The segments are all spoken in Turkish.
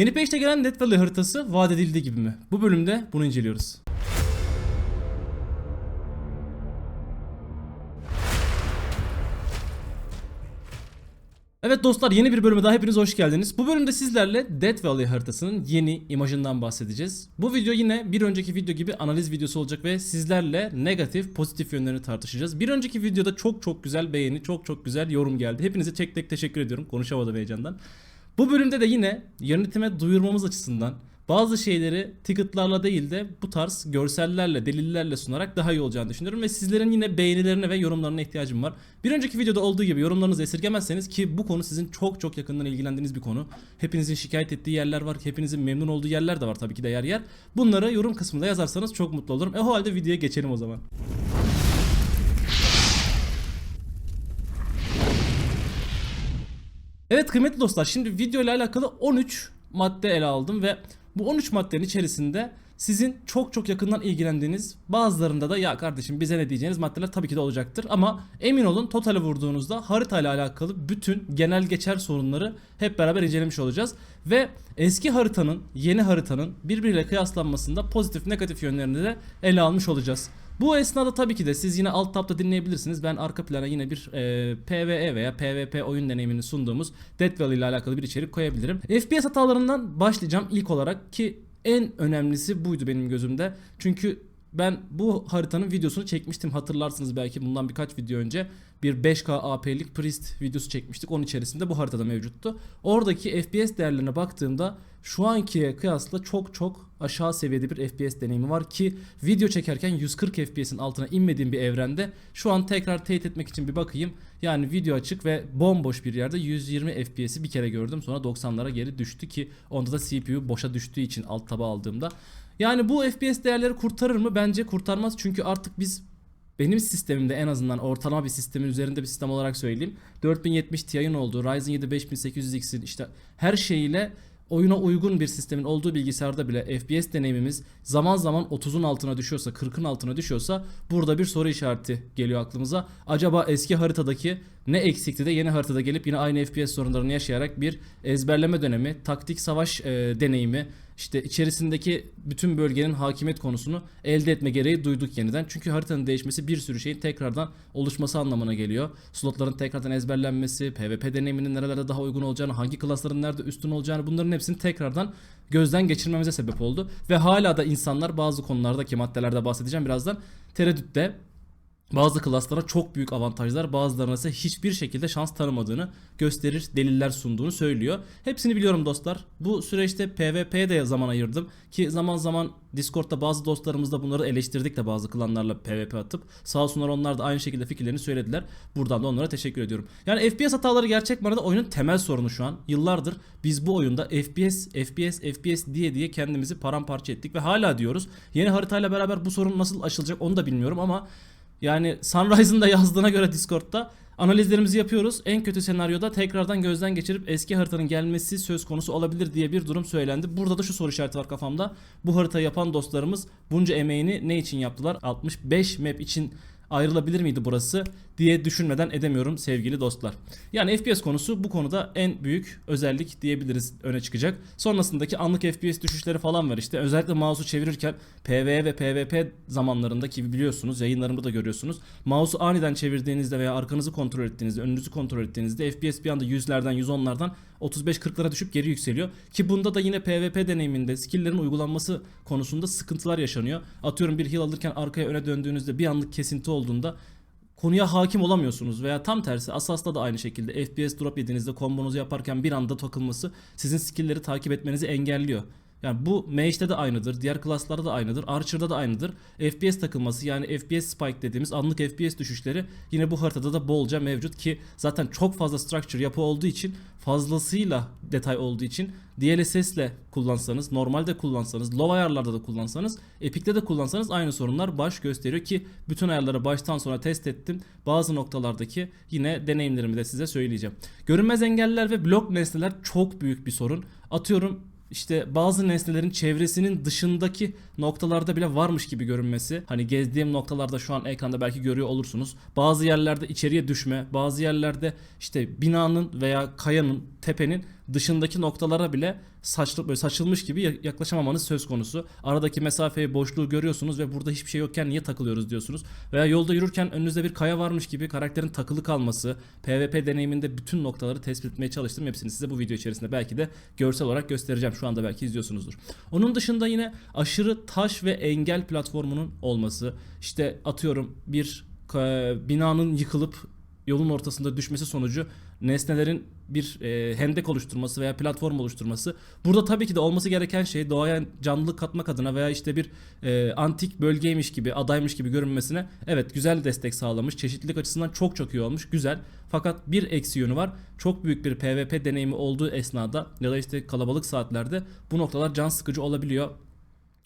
Yeni patch'te gelen Death Valley haritası vaat edildiği gibi mi? Bu bölümde bunu inceliyoruz. Evet dostlar yeni bir bölüme daha hepiniz hoş geldiniz. Bu bölümde sizlerle Death Valley haritasının yeni imajından bahsedeceğiz. Bu video yine bir önceki video gibi analiz videosu olacak ve sizlerle negatif pozitif yönlerini tartışacağız. Bir önceki videoda çok çok güzel beğeni, çok çok güzel yorum geldi. Hepinize tek tek teşekkür ediyorum. Konuşamadım heyecandan. Bu bölümde de yine yönetime duyurmamız açısından bazı şeyleri ticketlarla değil de bu tarz görsellerle, delillerle sunarak daha iyi olacağını düşünüyorum ve sizlerin yine beğenilerine ve yorumlarına ihtiyacım var. Bir önceki videoda olduğu gibi yorumlarınızı esirgemezseniz ki bu konu sizin çok çok yakından ilgilendiğiniz bir konu. Hepinizin şikayet ettiği yerler var, hepinizin memnun olduğu yerler de var tabii ki de yer yer. Bunları yorum kısmında yazarsanız çok mutlu olurum. E o halde videoya geçelim o zaman. Evet kıymetli dostlar şimdi video ile alakalı 13 madde ele aldım ve bu 13 maddenin içerisinde sizin çok çok yakından ilgilendiğiniz bazılarında da ya kardeşim bize ne diyeceğiniz? maddeler tabii ki de olacaktır. Ama emin olun totale vurduğunuzda harita ile alakalı bütün genel geçer sorunları hep beraber incelemiş olacağız. Ve eski haritanın yeni haritanın birbiriyle kıyaslanmasında pozitif negatif yönlerini de ele almış olacağız. Bu esnada tabii ki de siz yine alt tabda dinleyebilirsiniz. Ben arka plana yine bir e, PvE veya PvP oyun deneyimini sunduğumuz Death Valley ile alakalı bir içerik koyabilirim. FPS hatalarından başlayacağım ilk olarak ki en önemlisi buydu benim gözümde. Çünkü ben bu haritanın videosunu çekmiştim hatırlarsınız belki bundan birkaç video önce bir 5K AP'lik Priest videosu çekmiştik. Onun içerisinde bu haritada mevcuttu. Oradaki FPS değerlerine baktığımda şu ankiye kıyasla çok çok aşağı seviyede bir FPS deneyimi var ki video çekerken 140 FPS'in altına inmediğim bir evrende şu an tekrar teyit etmek için bir bakayım. Yani video açık ve bomboş bir yerde 120 FPS'i bir kere gördüm sonra 90'lara geri düştü ki onda da CPU boşa düştüğü için alt taba aldığımda. Yani bu FPS değerleri kurtarır mı? Bence kurtarmaz çünkü artık biz benim sistemimde en azından ortalama bir sistemin üzerinde bir sistem olarak söyleyeyim. 4070 Ti'nin olduğu Ryzen 7 5800X'in işte her şeyiyle oyuna uygun bir sistemin olduğu bilgisayarda bile FPS deneyimimiz zaman zaman 30'un altına düşüyorsa 40'ın altına düşüyorsa burada bir soru işareti geliyor aklımıza. Acaba eski haritadaki ne eksikti de yeni haritada gelip yine aynı FPS sorunlarını yaşayarak bir ezberleme dönemi, taktik savaş e, deneyimi, işte içerisindeki bütün bölgenin hakimiyet konusunu elde etme gereği duyduk yeniden. Çünkü haritanın değişmesi bir sürü şeyin tekrardan oluşması anlamına geliyor. Slotların tekrardan ezberlenmesi, PvP deneyiminin nerelerde daha uygun olacağını, hangi klasların nerede üstün olacağını bunların hepsini tekrardan gözden geçirmemize sebep oldu. Ve hala da insanlar bazı konulardaki maddelerde bahsedeceğim birazdan tereddütte bazı klaslara çok büyük avantajlar bazılarına ise hiçbir şekilde şans tanımadığını gösterir deliller sunduğunu söylüyor. Hepsini biliyorum dostlar. Bu süreçte PvP'ye de zaman ayırdım ki zaman zaman Discord'da bazı dostlarımızla bunları eleştirdik de bazı klanlarla PvP atıp sağ olsunlar onlar da aynı şekilde fikirlerini söylediler. Buradan da onlara teşekkür ediyorum. Yani FPS hataları gerçek manada oyunun temel sorunu şu an. Yıllardır biz bu oyunda FPS, FPS, FPS diye diye kendimizi paramparça ettik ve hala diyoruz. Yeni haritayla beraber bu sorun nasıl aşılacak onu da bilmiyorum ama yani Sunrise'ın da yazdığına göre Discord'da analizlerimizi yapıyoruz. En kötü senaryoda tekrardan gözden geçirip eski haritanın gelmesi söz konusu olabilir diye bir durum söylendi. Burada da şu soru işareti var kafamda. Bu haritayı yapan dostlarımız bunca emeğini ne için yaptılar? 65 map için ayrılabilir miydi burası diye düşünmeden edemiyorum sevgili dostlar. Yani FPS konusu bu konuda en büyük özellik diyebiliriz öne çıkacak. Sonrasındaki anlık FPS düşüşleri falan var işte. Özellikle mouse'u çevirirken PvE ve PvP zamanlarındaki biliyorsunuz yayınlarımda da görüyorsunuz. Mouse'u aniden çevirdiğinizde veya arkanızı kontrol ettiğinizde, önünüzü kontrol ettiğinizde FPS bir anda 100'lerden 110'lardan 35-40'lara düşüp geri yükseliyor. Ki bunda da yine PvP deneyiminde skill'lerin uygulanması konusunda sıkıntılar yaşanıyor. Atıyorum bir heal alırken arkaya öne döndüğünüzde bir anlık kesinti olduğunda konuya hakim olamıyorsunuz veya tam tersi Asas'ta da aynı şekilde FPS drop yediğinizde kombonuzu yaparken bir anda takılması sizin skill'leri takip etmenizi engelliyor. Yani bu Mage'de de aynıdır. Diğer klaslarda da aynıdır. Archer'da da aynıdır. FPS takılması yani FPS spike dediğimiz anlık FPS düşüşleri yine bu haritada da bolca mevcut ki zaten çok fazla structure yapı olduğu için fazlasıyla detay olduğu için DLSS ile kullansanız, normalde kullansanız, low ayarlarda da kullansanız, Epic'te de kullansanız aynı sorunlar baş gösteriyor ki bütün ayarları baştan sona test ettim. Bazı noktalardaki yine deneyimlerimi de size söyleyeceğim. Görünmez engeller ve blok nesneler çok büyük bir sorun. Atıyorum işte bazı nesnelerin çevresinin dışındaki noktalarda bile varmış gibi görünmesi. Hani gezdiğim noktalarda şu an ekranda belki görüyor olursunuz. Bazı yerlerde içeriye düşme, bazı yerlerde işte binanın veya kayanın, tepenin dışındaki noktalara bile saçlı, böyle saçılmış gibi ya- yaklaşamamanız söz konusu. Aradaki mesafeyi, boşluğu görüyorsunuz ve burada hiçbir şey yokken niye takılıyoruz diyorsunuz. Veya yolda yürürken önünüzde bir kaya varmış gibi karakterin takılı kalması, PvP deneyiminde bütün noktaları tespit etmeye çalıştım. Hepsini size bu video içerisinde belki de görsel olarak göstereceğim. Şu anda belki izliyorsunuzdur. Onun dışında yine aşırı taş ve engel platformunun olması. İşte atıyorum bir binanın yıkılıp yolun ortasında düşmesi sonucu nesnelerin bir e, hendek oluşturması veya platform oluşturması. Burada tabii ki de olması gereken şey doğaya canlılık katmak adına veya işte bir e, antik bölgeymiş gibi, adaymış gibi görünmesine evet güzel destek sağlamış. Çeşitlilik açısından çok çok iyi olmuş. Güzel. Fakat bir eksi yönü var. Çok büyük bir PvP deneyimi olduğu esnada ya da işte kalabalık saatlerde bu noktalar can sıkıcı olabiliyor.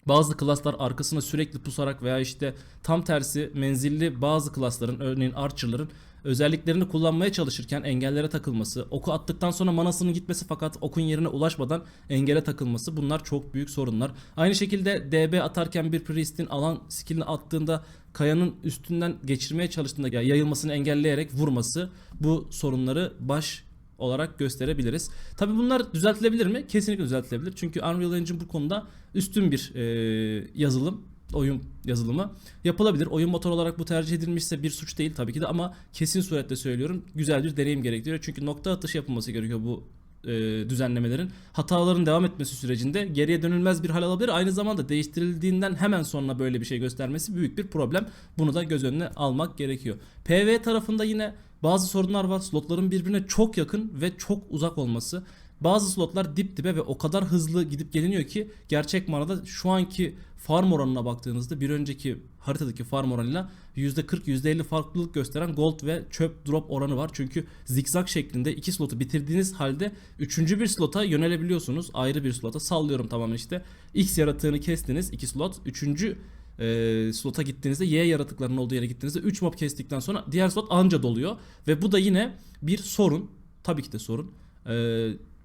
Bazı klaslar arkasına sürekli pusarak veya işte tam tersi menzilli bazı klasların örneğin Archer'ların özelliklerini kullanmaya çalışırken engellere takılması, oku attıktan sonra manasının gitmesi fakat okun yerine ulaşmadan engele takılması bunlar çok büyük sorunlar. Aynı şekilde DB atarken bir priest'in alan skillini attığında kayanın üstünden geçirmeye çalıştığında yayılmasını engelleyerek vurması bu sorunları baş olarak gösterebiliriz. Tabi bunlar düzeltilebilir mi? Kesinlikle düzeltilebilir. Çünkü Unreal Engine bu konuda üstün bir e, yazılım, oyun yazılımı yapılabilir. Oyun motor olarak bu tercih edilmişse bir suç değil tabii ki de ama kesin surette söylüyorum güzel bir deneyim gerektiriyor. Çünkü nokta atışı yapılması gerekiyor bu e, düzenlemelerin. Hataların devam etmesi sürecinde geriye dönülmez bir hal alabilir. Aynı zamanda değiştirildiğinden hemen sonra böyle bir şey göstermesi büyük bir problem. Bunu da göz önüne almak gerekiyor. PV tarafında yine bazı sorunlar var. Slotların birbirine çok yakın ve çok uzak olması. Bazı slotlar dip dibe ve o kadar hızlı gidip geliniyor ki gerçek manada şu anki farm oranına baktığınızda bir önceki haritadaki farm oranıyla %40 %50 farklılık gösteren gold ve çöp drop oranı var. Çünkü zigzag şeklinde iki slotu bitirdiğiniz halde üçüncü bir slota yönelebiliyorsunuz. Ayrı bir slota sallıyorum tamamen işte. X yaratığını kestiniz iki slot. Üçüncü e, slota gittiğinizde Y yaratıklarının olduğu yere gittiğinizde 3 mob kestikten sonra diğer slot anca doluyor. Ve bu da yine bir sorun. Tabii ki de sorun. E,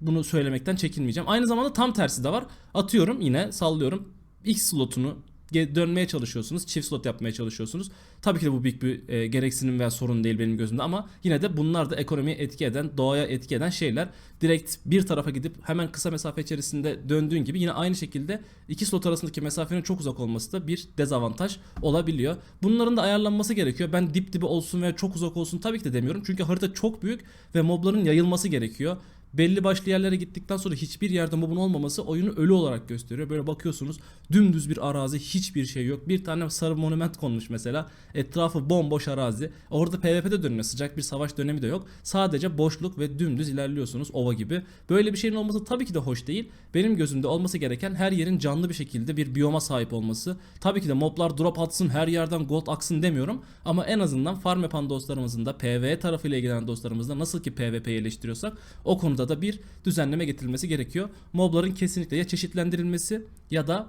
bunu söylemekten çekinmeyeceğim. Aynı zamanda tam tersi de var. Atıyorum yine sallıyorum. X slotunu dönmeye çalışıyorsunuz. Çift slot yapmaya çalışıyorsunuz. Tabii ki de bu büyük bir e, gereksinim veya sorun değil benim gözümde ama yine de bunlar da ekonomiye etki eden, doğaya etki eden şeyler. Direkt bir tarafa gidip hemen kısa mesafe içerisinde döndüğün gibi yine aynı şekilde iki slot arasındaki mesafenin çok uzak olması da bir dezavantaj olabiliyor. Bunların da ayarlanması gerekiyor. Ben dip dibe olsun veya çok uzak olsun tabii ki de demiyorum. Çünkü harita çok büyük ve mobların yayılması gerekiyor belli başlı yerlere gittikten sonra hiçbir yerde mobun olmaması oyunu ölü olarak gösteriyor. Böyle bakıyorsunuz dümdüz bir arazi hiçbir şey yok. Bir tane sarı monument konmuş mesela. Etrafı bomboş arazi. Orada PvP'de dönüyor. Sıcak bir savaş dönemi de yok. Sadece boşluk ve dümdüz ilerliyorsunuz ova gibi. Böyle bir şeyin olması tabii ki de hoş değil. Benim gözümde olması gereken her yerin canlı bir şekilde bir biyoma sahip olması. Tabii ki de moblar drop atsın her yerden gold aksın demiyorum. Ama en azından farm yapan dostlarımızın da PvE tarafıyla ilgilenen dostlarımızda nasıl ki PvP'yi eleştiriyorsak o konuda da bir düzenleme getirilmesi gerekiyor. Mobların kesinlikle ya çeşitlendirilmesi ya da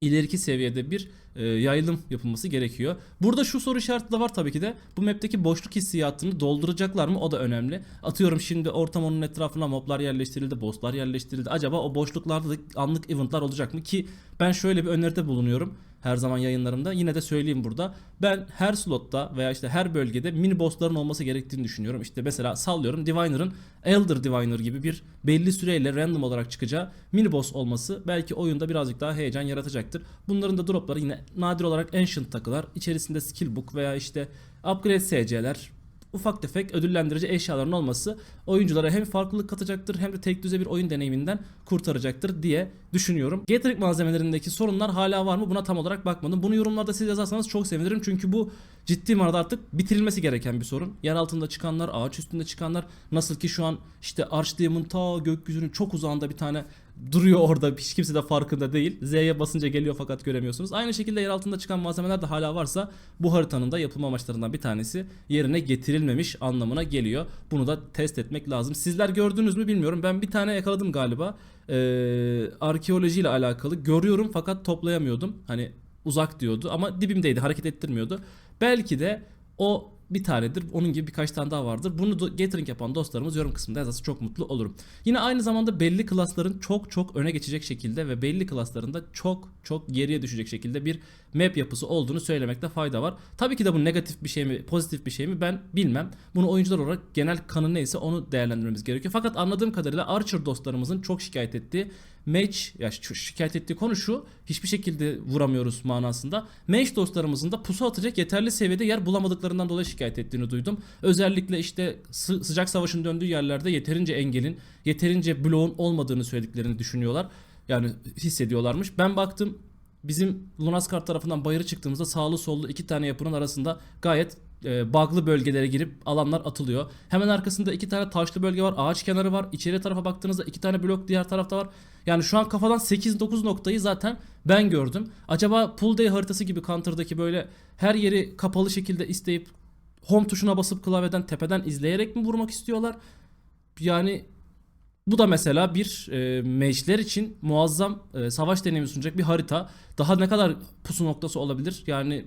ileriki seviyede bir e, yayılım yapılması gerekiyor. Burada şu soru işareti de var tabii ki de. Bu map'teki boşluk hissiyatını dolduracaklar mı? O da önemli. Atıyorum şimdi ortam onun etrafına moblar yerleştirildi, bosslar yerleştirildi. Acaba o boşluklarda da anlık eventlar olacak mı? Ki ben şöyle bir öneride bulunuyorum her zaman yayınlarımda. Yine de söyleyeyim burada. Ben her slotta veya işte her bölgede mini bossların olması gerektiğini düşünüyorum. İşte mesela sallıyorum Diviner'ın Elder Diviner gibi bir belli süreyle random olarak çıkacağı mini boss olması belki oyunda birazcık daha heyecan yaratacaktır. Bunların da dropları yine nadir olarak Ancient takılar, içerisinde skill book veya işte upgrade SC'ler, ufak tefek ödüllendirici eşyaların olması oyunculara hem farklılık katacaktır hem de tek düze bir oyun deneyiminden kurtaracaktır diye düşünüyorum. Gathering malzemelerindeki sorunlar hala var mı? Buna tam olarak bakmadım. Bunu yorumlarda siz yazarsanız çok sevinirim. Çünkü bu ciddi manada artık bitirilmesi gereken bir sorun. Yer altında çıkanlar, ağaç üstünde çıkanlar nasıl ki şu an işte Archdemon'un ta gökyüzünün çok uzağında bir tane duruyor orada hiç kimse de farkında değil. Z'ye basınca geliyor fakat göremiyorsunuz. Aynı şekilde yer altında çıkan malzemeler de hala varsa bu haritanın da yapılma amaçlarından bir tanesi yerine getirilmemiş anlamına geliyor. Bunu da test etmek lazım. Sizler gördünüz mü bilmiyorum. Ben bir tane yakaladım galiba. Ee, arkeolojiyle alakalı. Görüyorum fakat toplayamıyordum. Hani uzak diyordu ama dibimdeydi hareket ettirmiyordu. Belki de o bir tanedir. Onun gibi birkaç tane daha vardır. Bunu gathering yapan dostlarımız yorum kısmında yazarsa çok mutlu olurum. Yine aynı zamanda belli klasların çok çok öne geçecek şekilde ve belli klaslarında çok çok geriye düşecek şekilde bir map yapısı olduğunu söylemekte fayda var. Tabii ki de bu negatif bir şey mi, pozitif bir şey mi ben bilmem. Bunu oyuncular olarak genel kanı neyse onu değerlendirmemiz gerekiyor. Fakat anladığım kadarıyla Archer dostlarımızın çok şikayet ettiği Mage ya şikayet ettiği konu şu hiçbir şekilde vuramıyoruz manasında. Mage dostlarımızın da pusu atacak yeterli seviyede yer bulamadıklarından dolayı şikayet ettiğini duydum. Özellikle işte sı- sıcak savaşın döndüğü yerlerde yeterince engelin, yeterince bloğun olmadığını söylediklerini düşünüyorlar. Yani hissediyorlarmış. Ben baktım bizim Lunaskar tarafından bayırı çıktığımızda sağlı sollu iki tane yapının arasında gayet e, bug'lı bölgelere girip alanlar atılıyor. Hemen arkasında iki tane taşlı bölge var, ağaç kenarı var. İçeri tarafa baktığınızda iki tane blok diğer tarafta var. Yani şu an kafadan 8-9 noktayı zaten ben gördüm. Acaba pull day haritası gibi Counter'daki böyle her yeri kapalı şekilde isteyip home tuşuna basıp klavyeden tepeden izleyerek mi vurmak istiyorlar? Yani bu da mesela bir e, mage'ler için muazzam e, savaş deneyimi sunacak bir harita. Daha ne kadar pusu noktası olabilir? Yani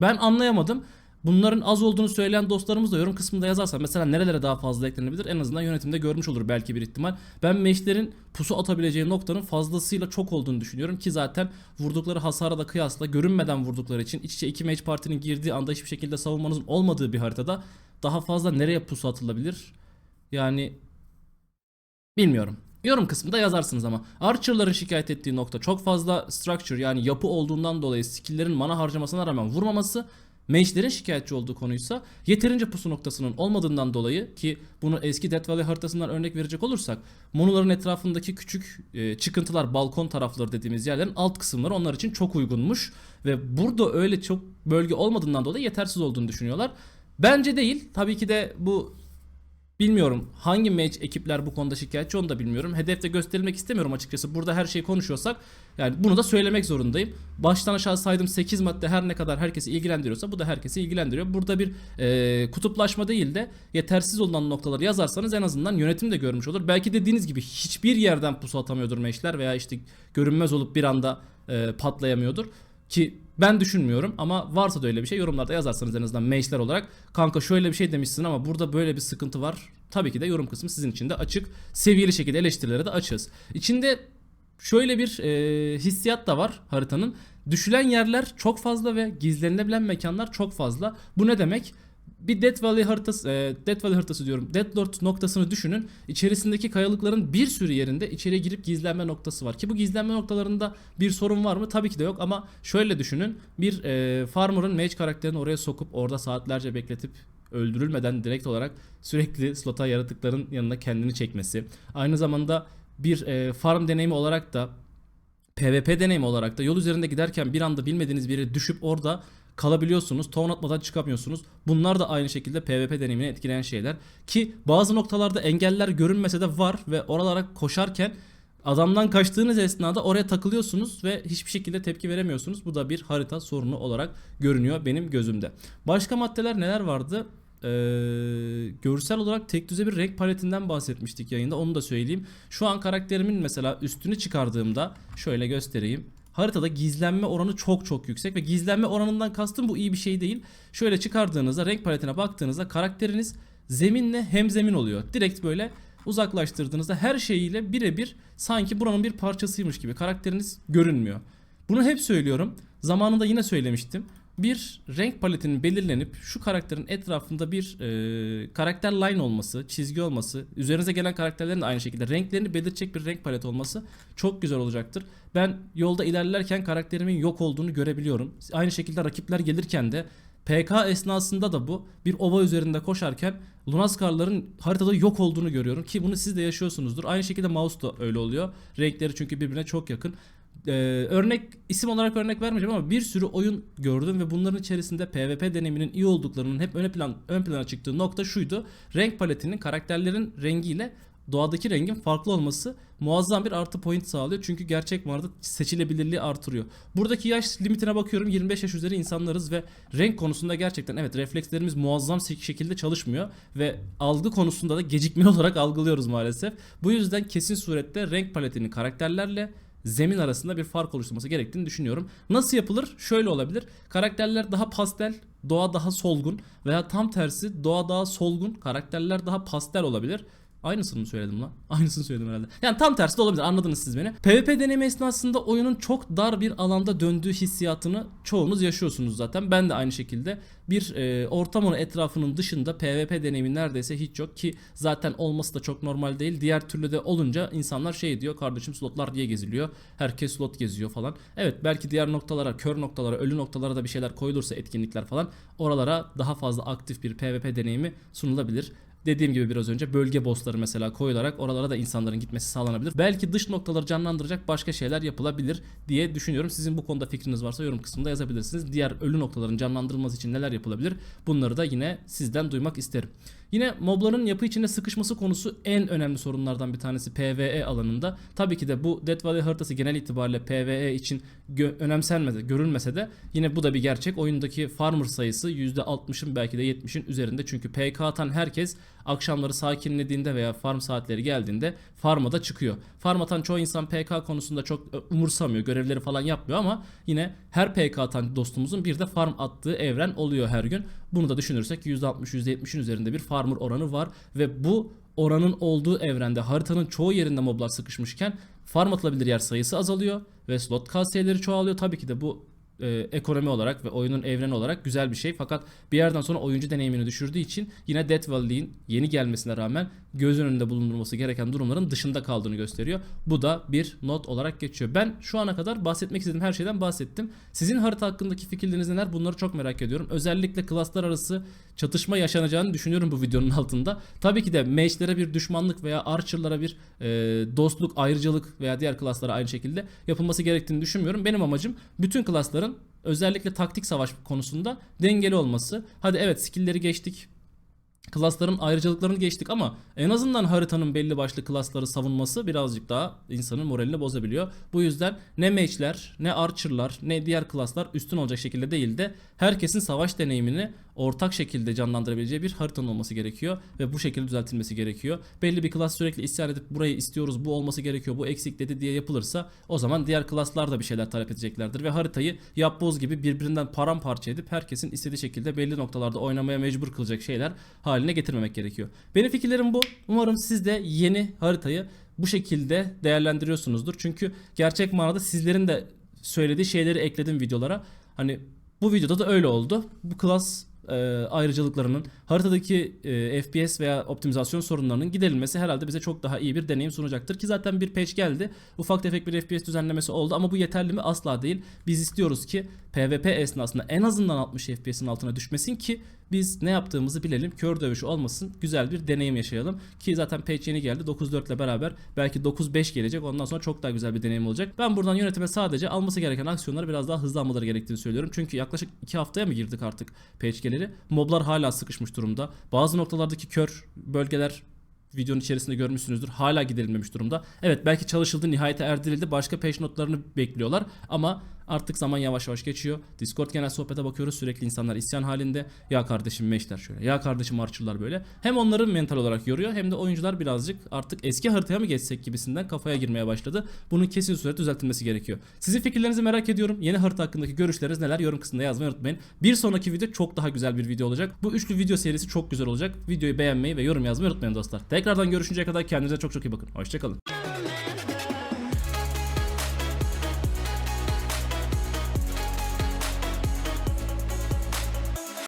ben anlayamadım. Bunların az olduğunu söyleyen dostlarımız da yorum kısmında yazarsa mesela nerelere daha fazla eklenebilir en azından yönetimde görmüş olur belki bir ihtimal. Ben meşlerin pusu atabileceği noktanın fazlasıyla çok olduğunu düşünüyorum ki zaten vurdukları hasara da kıyasla görünmeden vurdukları için iç içe iki mage partinin girdiği anda hiçbir şekilde savunmanızın olmadığı bir haritada daha fazla nereye pusu atılabilir? Yani Bilmiyorum. Yorum kısmında yazarsınız ama. Archer'ların şikayet ettiği nokta çok fazla structure yani yapı olduğundan dolayı skill'lerin mana harcamasına rağmen vurmaması. Mage'lerin şikayetçi olduğu konuysa yeterince pusu noktasının olmadığından dolayı ki bunu eski Death Valley haritasından örnek verecek olursak monoların etrafındaki küçük e, çıkıntılar balkon tarafları dediğimiz yerlerin alt kısımları onlar için çok uygunmuş ve burada öyle çok bölge olmadığından dolayı yetersiz olduğunu düşünüyorlar. Bence değil. Tabii ki de bu Bilmiyorum hangi match ekipler bu konuda şikayetçi onu da bilmiyorum. Hedefte gösterilmek istemiyorum açıkçası. Burada her şeyi konuşuyorsak yani bunu da söylemek zorundayım. Baştan aşağı saydım 8 madde her ne kadar herkesi ilgilendiriyorsa bu da herkesi ilgilendiriyor. Burada bir e, kutuplaşma değil de yetersiz olan noktaları yazarsanız en azından yönetim de görmüş olur. Belki dediğiniz gibi hiçbir yerden pusu atamıyordur meşler veya işte görünmez olup bir anda e, patlayamıyordur. Ki ben düşünmüyorum ama varsa da öyle bir şey yorumlarda yazarsanız en azından mage'ler olarak kanka şöyle bir şey demişsin ama burada böyle bir sıkıntı var. Tabii ki de yorum kısmı sizin için de açık. Seviyeli şekilde eleştirilere de açığız. İçinde şöyle bir e, hissiyat da var haritanın. Düşülen yerler çok fazla ve gizlenilebilen mekanlar çok fazla. Bu ne demek? Bir Death Valley haritası, e, Death Valley haritası diyorum. Death Lord noktasını düşünün. İçerisindeki kayalıkların bir sürü yerinde içeriye girip gizlenme noktası var. Ki bu gizlenme noktalarında bir sorun var mı? Tabii ki de yok ama şöyle düşünün. Bir e, farmer'ın mage karakterini oraya sokup orada saatlerce bekletip öldürülmeden direkt olarak sürekli slota yaratıkların yanına kendini çekmesi. Aynı zamanda bir e, farm deneyimi olarak da PvP deneyimi olarak da yol üzerinde giderken bir anda bilmediğiniz bir yere düşüp orada kalabiliyorsunuz. Ton atmadan çıkamıyorsunuz. Bunlar da aynı şekilde PvP deneyimini etkileyen şeyler. Ki bazı noktalarda engeller görünmese de var ve oralara koşarken adamdan kaçtığınız esnada oraya takılıyorsunuz ve hiçbir şekilde tepki veremiyorsunuz. Bu da bir harita sorunu olarak görünüyor benim gözümde. Başka maddeler neler vardı? Ee, görsel olarak tek düze bir renk paletinden bahsetmiştik yayında onu da söyleyeyim. Şu an karakterimin mesela üstünü çıkardığımda şöyle göstereyim. Haritada gizlenme oranı çok çok yüksek ve gizlenme oranından kastım bu iyi bir şey değil. Şöyle çıkardığınızda renk paletine baktığınızda karakteriniz zeminle hemzemin oluyor. Direkt böyle uzaklaştırdığınızda her şeyiyle birebir sanki buranın bir parçasıymış gibi karakteriniz görünmüyor. Bunu hep söylüyorum. Zamanında yine söylemiştim. Bir renk paletinin belirlenip şu karakterin etrafında bir e, karakter line olması, çizgi olması, üzerinize gelen karakterlerin de aynı şekilde renklerini belirtecek bir renk paleti olması çok güzel olacaktır. Ben yolda ilerlerken karakterimin yok olduğunu görebiliyorum. Aynı şekilde rakipler gelirken de PK esnasında da bu bir ova üzerinde koşarken Lunaskarların haritada yok olduğunu görüyorum ki bunu siz de yaşıyorsunuzdur. Aynı şekilde mouse da öyle oluyor. Renkleri çünkü birbirine çok yakın. Ee, örnek isim olarak örnek vermeyeceğim ama bir sürü oyun gördüm ve bunların içerisinde PvP deneyiminin iyi olduklarının hep ön plan ön plana çıktığı nokta şuydu. Renk paletinin karakterlerin rengiyle doğadaki rengin farklı olması muazzam bir artı point sağlıyor. Çünkü gerçek manada seçilebilirliği artırıyor. Buradaki yaş limitine bakıyorum 25 yaş üzeri insanlarız ve renk konusunda gerçekten evet reflekslerimiz muazzam şekilde çalışmıyor ve algı konusunda da gecikmeli olarak algılıyoruz maalesef. Bu yüzden kesin surette renk paletini karakterlerle zemin arasında bir fark oluşturması gerektiğini düşünüyorum. Nasıl yapılır? Şöyle olabilir. Karakterler daha pastel, doğa daha solgun veya tam tersi doğa daha solgun, karakterler daha pastel olabilir. Aynısını mı söyledim lan? Aynısını söyledim herhalde. Yani tam tersi de olabilir anladınız siz beni. PvP deneyimi esnasında oyunun çok dar bir alanda döndüğü hissiyatını çoğunuz yaşıyorsunuz zaten. Ben de aynı şekilde bir e, ortam etrafının dışında PvP deneyimi neredeyse hiç yok ki zaten olması da çok normal değil. Diğer türlü de olunca insanlar şey diyor kardeşim slotlar diye geziliyor. Herkes slot geziyor falan. Evet belki diğer noktalara, kör noktalara, ölü noktalara da bir şeyler koyulursa etkinlikler falan oralara daha fazla aktif bir PvP deneyimi sunulabilir. Dediğim gibi biraz önce bölge bossları mesela koyularak oralara da insanların gitmesi sağlanabilir. Belki dış noktaları canlandıracak başka şeyler yapılabilir diye düşünüyorum. Sizin bu konuda fikriniz varsa yorum kısmında yazabilirsiniz. Diğer ölü noktaların canlandırılması için neler yapılabilir? Bunları da yine sizden duymak isterim. Yine mobların yapı içinde sıkışması konusu en önemli sorunlardan bir tanesi PvE alanında. Tabii ki de bu Death Valley haritası genel itibariyle PvE için gö- önemsenmedi, görülmese de yine bu da bir gerçek. Oyundaki farmer sayısı %60'ın belki de 70'in üzerinde. Çünkü PK atan herkes akşamları sakinlediğinde veya farm saatleri geldiğinde farm'a da çıkıyor. Farm atan çoğu insan PK konusunda çok e, umursamıyor, görevleri falan yapmıyor ama yine her PK atan dostumuzun bir de farm attığı evren oluyor her gün. Bunu da düşünürsek %60 %70'in üzerinde bir farmer oranı var ve bu oranın olduğu evrende haritanın çoğu yerinde moblar sıkışmışken farm atılabilir yer sayısı azalıyor ve slot kasiyeleri çoğalıyor. Tabii ki de bu e, ekonomi olarak ve oyunun evreni olarak güzel bir şey. Fakat bir yerden sonra oyuncu deneyimini düşürdüğü için yine Death Valley'in yeni gelmesine rağmen göz önünde bulundurulması gereken durumların dışında kaldığını gösteriyor. Bu da bir not olarak geçiyor. Ben şu ana kadar bahsetmek istediğim her şeyden bahsettim. Sizin harita hakkındaki fikirleriniz neler? Bunları çok merak ediyorum. Özellikle klaslar arası çatışma yaşanacağını düşünüyorum bu videonun altında. Tabii ki de mage'lere bir düşmanlık veya archer'lara bir e, dostluk, ayrıcalık veya diğer klaslara aynı şekilde yapılması gerektiğini düşünmüyorum. Benim amacım bütün klasların özellikle taktik savaş konusunda dengeli olması. Hadi evet skill'leri geçtik. Klasların ayrıcalıklarını geçtik ama en azından haritanın belli başlı klasları savunması birazcık daha insanın moralini bozabiliyor. Bu yüzden ne mage'ler, ne archer'lar, ne diğer klaslar üstün olacak şekilde değil de herkesin savaş deneyimini ortak şekilde canlandırabileceği bir haritanın olması gerekiyor ve bu şekilde düzeltilmesi gerekiyor. Belli bir klas sürekli isyan edip burayı istiyoruz, bu olması gerekiyor, bu eksik dedi diye yapılırsa o zaman diğer klaslar da bir şeyler talep edeceklerdir ve haritayı yapboz gibi birbirinden paramparça edip herkesin istediği şekilde belli noktalarda oynamaya mecbur kılacak şeyler haline getirmemek gerekiyor. Benim fikirlerim bu. Umarım siz de yeni haritayı bu şekilde değerlendiriyorsunuzdur. Çünkü gerçek manada sizlerin de söylediği şeyleri ekledim videolara. Hani bu videoda da öyle oldu. Bu klas e, ayrıcalıklarının haritadaki e, FPS veya optimizasyon sorunlarının giderilmesi herhalde bize çok daha iyi bir deneyim sunacaktır ki zaten bir patch geldi. Ufak tefek bir FPS düzenlemesi oldu ama bu yeterli mi? Asla değil. Biz istiyoruz ki PvP esnasında en azından 60 FPS'in altına düşmesin ki biz ne yaptığımızı bilelim. Kör dövüşü olmasın. Güzel bir deneyim yaşayalım. Ki zaten patch yeni geldi. 9.4 ile beraber belki 9.5 gelecek. Ondan sonra çok daha güzel bir deneyim olacak. Ben buradan yönetime sadece alması gereken aksiyonları biraz daha hızlanmaları gerektiğini söylüyorum. Çünkü yaklaşık 2 haftaya mı girdik artık patch geleli? Moblar hala sıkışmış durumda. Bazı noktalardaki kör bölgeler videonun içerisinde görmüşsünüzdür. Hala giderilmemiş durumda. Evet belki çalışıldı, nihayete erdirildi. Başka patch notlarını bekliyorlar ama artık zaman yavaş yavaş geçiyor. Discord genel sohbete bakıyoruz. Sürekli insanlar isyan halinde. Ya kardeşim meşler şöyle. Ya kardeşim archer'lar böyle. Hem onları mental olarak yoruyor hem de oyuncular birazcık artık eski haritaya mı geçsek gibisinden kafaya girmeye başladı. Bunun kesin surette düzeltilmesi gerekiyor. Sizin fikirlerinizi merak ediyorum. Yeni harita hakkındaki görüşleriniz neler? Yorum kısmında yazmayı unutmayın. Bir sonraki video çok daha güzel bir video olacak. Bu üçlü video serisi çok güzel olacak. Videoyu beğenmeyi ve yorum yazmayı unutmayın dostlar. Tekrardan görüşünceye kadar kendinize çok çok iyi bakın. Hoşçakalın.